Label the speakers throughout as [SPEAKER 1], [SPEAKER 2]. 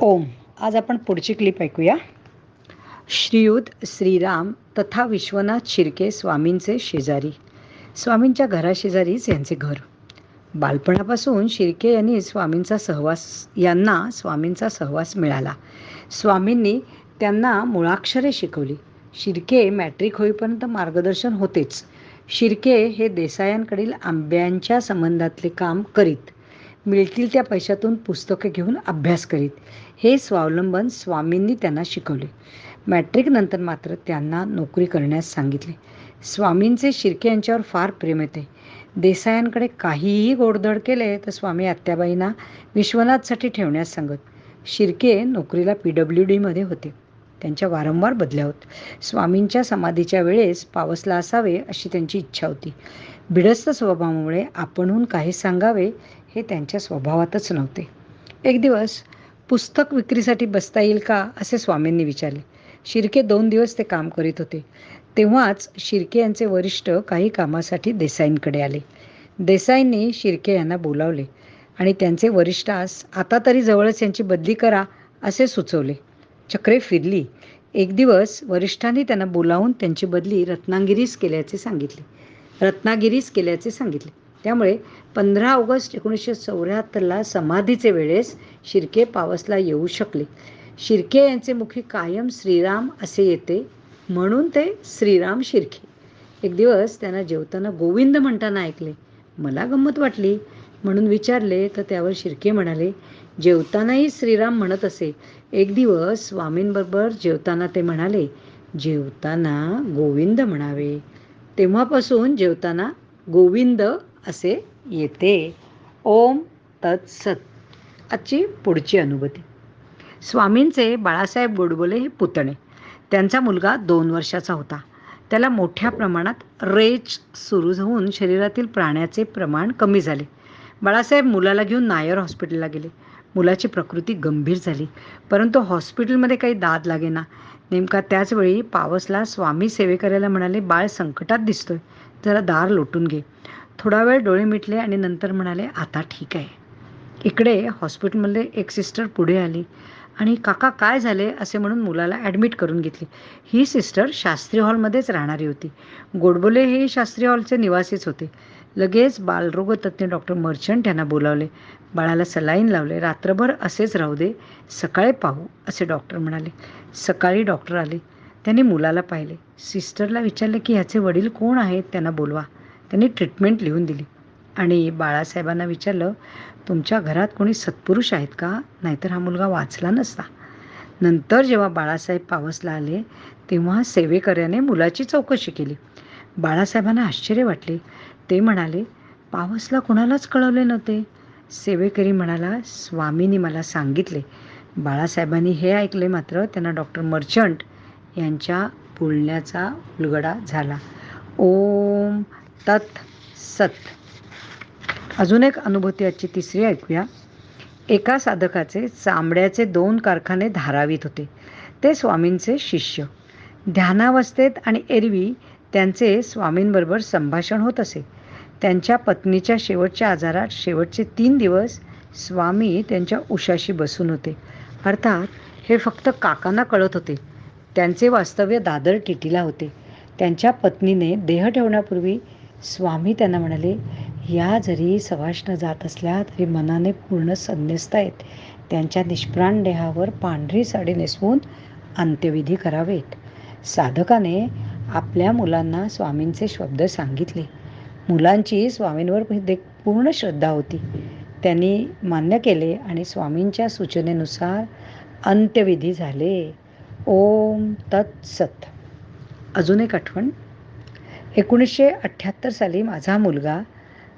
[SPEAKER 1] ओम. आज आपण पुढची क्लिप ऐकूया. श्रीयुत श्रीराम तथा विश्वनाथ शिर्के स्वामींचे शेजारी. स्वामींच्या घराशेजारीच यांचे घर. बालपणापासून शिर्के यांनी स्वामींचा सहवास यांना स्वामींचा सहवास मिळाला. स्वामींनी त्यांना मुळाक्षरे शिकवली. शिर्के मॅट्रिक होईपर्यंत मार्गदर्शन होतेच. शिर्के हे देसायांकडील आंब्यांच्या संबंधातले काम करीत. मिळतील त्या पैशातून पुस्तके घेऊन अभ्यास करीत. हे स्वावलंबन स्वामींनी त्यांना शिकवले. मॅट्रिकनंतर मात्र त्यांना नोकरी करण्यास सांगितले. स्वामींचे शिर्के यांच्यावर फार प्रेम येते. देसायांकडे काहीही गोडधड केले तर स्वामी आत्याबाईंना विश्वनाथसाठी ठेवण्यास सांगत. शिर्के नोकरीला पी डब्ल्यू डीमध्ये होते. त्यांच्या वारंवार बदल्या होत. स्वामींच्या समाधीच्या वेळेस पावसला असावे अशी त्यांची इच्छा होती. भिडस्त स्वभावामुळे आपणहून काही सांगावे हे त्यांच्या स्वभावातच नव्हते. एक दिवस पुस्तक विक्रीसाठी बसता येईल का असे स्वामींनी विचारले. शिर्के दोन दिवस ते काम करीत होते. तेव्हाच शिर्के यांचे वरिष्ठ काही कामासाठी देसाईंकडे आले. देसाईंनी शिर्के यांना बोलावले आणि त्यांचे वरिष्ठास आता तरी जवळच यांची बदली करा असे सुचवले. चक्रे फिरली. एक दिवस वरिष्ठांनी त्यांना बोलावून त्यांची बदली रत्नागिरीस केल्याचे सांगितले. रत्नागिरीस केल्याचे सांगितले. त्यामुळे पंधरा ऑगस्ट एकोणीसशे चौऱ्याहत्तरला समाधीचे वेळेस शिर्के पावसला येऊ शकले. शिर्के यांचे मुखी कायम श्रीराम असे येते म्हणून ते श्रीराम शिर्के. एक दिवस त्यांना जेवताना गोविंद म्हणताना ऐकले मला गंमत वाटली. म्हणून विचारले तर त्यावर शिर्के म्हणाले जेवतानाही श्रीराम म्हणत असे. एक दिवस स्वामींबरोबर जेवताना ते म्हणाले जेवताना गोविंद म्हणावे. तेव्हापासून जेवताना गोविंद असे येते. ओम तत्सत आजची पुढची अनुभूती. स्वामींचे बाळासाहेब गोडबोले हे पुतणे. त्यांचा मुलगा दोन वर्षाचा होता. त्याला मोठ्या प्रमाणात रेच सुरू होऊन शरीरातील प्राण्याचे प्रमाण कमी झाले. बाळासाहेब मुलाला घेऊन नायर हॉस्पिटलला गेले. मुलाची प्रकृती गंभीर झाली. परंतु हॉस्पिटलमध्ये काही दाद लागेना. नेमका त्याचवेळी पावसला स्वामी सेवे करायला म्हणाले बाळ संकटात दिसतोय. जरा दार लोटून घे. थोडा वेळ डोळे मिटले आणि नंतर म्हणाले आता ठीक आहे. इकडे हॉस्पिटलमध्ये एक सिस्टर पुढे आली आणि काका काय झाले? असे म्हणून मुलाला ॲडमिट करून घेतली. ही सिस्टर शास्त्री हॉलमध्येच राहणारी होती. गोडबोले हे शास्त्री हॉलचे निवासीच होते. लगेच बालरोगतज्ञ डॉक्टर मर्चंट यांना बोलावले. बाळाला सलाईन लावले. रात्रभर असेच राहू दे. सकाळी पाहू असे डॉक्टर म्हणाले. सकाळी डॉक्टर आले. त्यांनी मुलाला पाहिले. सिस्टरला विचारले की ह्याचे वडील कोण आहेत? त्यांना बोलवा. त्यांनी ट्रीटमेंट लिहून दिली. आणि बाळासाहेबांना विचारलं तुमच्या घरात कोणी सत्पुरुष आहेत का? नाहीतर हा मुलगा वाचला नसता. नंतर जेव्हा बाळासाहेब पावसला आले तेव्हा सेवेकऱ्याने मुलाची चौकशी केली. बाळासाहेबांना आश्चर्य वाटले. ते म्हणाले पावसला कुणालाच कळवले नव्हते. सेवेकरी म्हणाला स्वामींनी मला सांगितले. बाळासाहेबांनी हे ऐकले मात्र त्यांना डॉक्टर मर्चंट यांच्या बोलण्याचा उलगडा झाला. ओम! तत् सत. अजून एक अनुभूती आजची तिसरी ऐकूया. एका साधकाचे चांबड्याचे दोन कारखाने धारावीत होते. ते स्वामींचे शिष्य. ध्यानावस्थेत आणि एरवी त्यांचे स्वामींबरोबर संभाषण होत असे. त्यांच्या पत्नीच्या शेवटच्या आजारात शेवटचे तीन दिवस स्वामी त्यांच्या उशाशी बसून होते. अर्थात हे फक्त काकांना कळत होते. त्यांचे वास्तव्य दादर टिटीला होते. त्यांच्या पत्नीने देह ठेवण्यापूर्वी स्वामी त्यांना म्हणाले या जरी सवाष्ण जात असल्या तरी मनाने पूर्ण संन्यस्त आहेत. त्यांच्या निष्प्राण देहावर पांढरी साडी नेसवून अंत्यविधी करावेत. साधकाने आपल्या मुलांना स्वामींचे शब्द सांगितले. मुलांची स्वामींवर पूर्ण श्रद्धा होती. त्यांनी मान्य केले आणि स्वामींच्या सूचनेनुसार अंत्यविधी झाले. ओम तत्सत. अजून एक आठवण. एकोणीसशे अठ्ठ्याहत्तर साली माझा मुलगा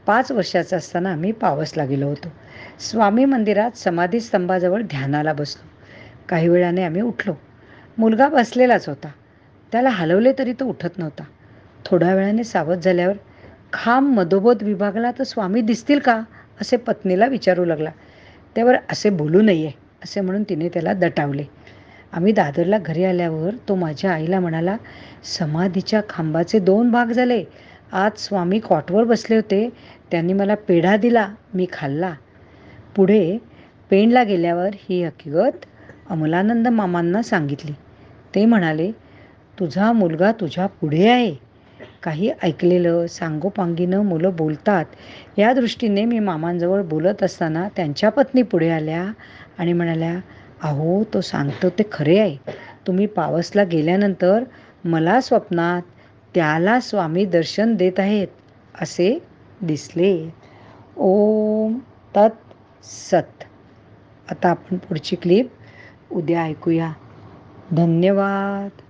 [SPEAKER 1] पाच वर्षाचा असताना आम्ही पावसला गेलो होतो. स्वामी मंदिरात समाधी स्तंभाजवळ ध्यानाला बसलो. काही वेळाने आम्ही उठलो. मुलगा बसलेलाच होता. त्याला हलवले तरी तो उठत नव्हता. थोड्या वेळाने सावध झाल्यावर खांब मधोबोध विभागला तर स्वामी दिसतील का? असे पत्नीला विचारू लागला. त्यावर असे बोलू नये असे म्हणून तिने त्याला दटावले. आम्ही दादरला घरी आल्यावर तो माझ्या आईला म्हणाला समाधीच्या खांबाचे दोन भाग झाले. आज स्वामी कॉटवर बसले होते. त्यांनी मला पेढा दिला. मी खाल्ला. पुढे पेणला गेल्यावर ही हकीकत अमलानंद मामांना सांगितली. ते म्हणाले तुझा मुलगा तुझ्या पुढे आहे. काही ऐकलेलं सांगोपांगीनं मुलं बोलतात. या दृष्टीने मी मामांजवळ बोलत असताना त्यांच्या पत्नी पुढे आल्या आणि म्हणाल्या अहो तो सांगतो ते खरे आहे. तुम्ही पावसला गेल्यानंतर मला स्वप्नात त्याला स्वामी दर्शन देत आहेत असे दिसले. ओम तत् सत. आता आपण पुढची क्लिप उद्या ऐकूया. धन्यवाद.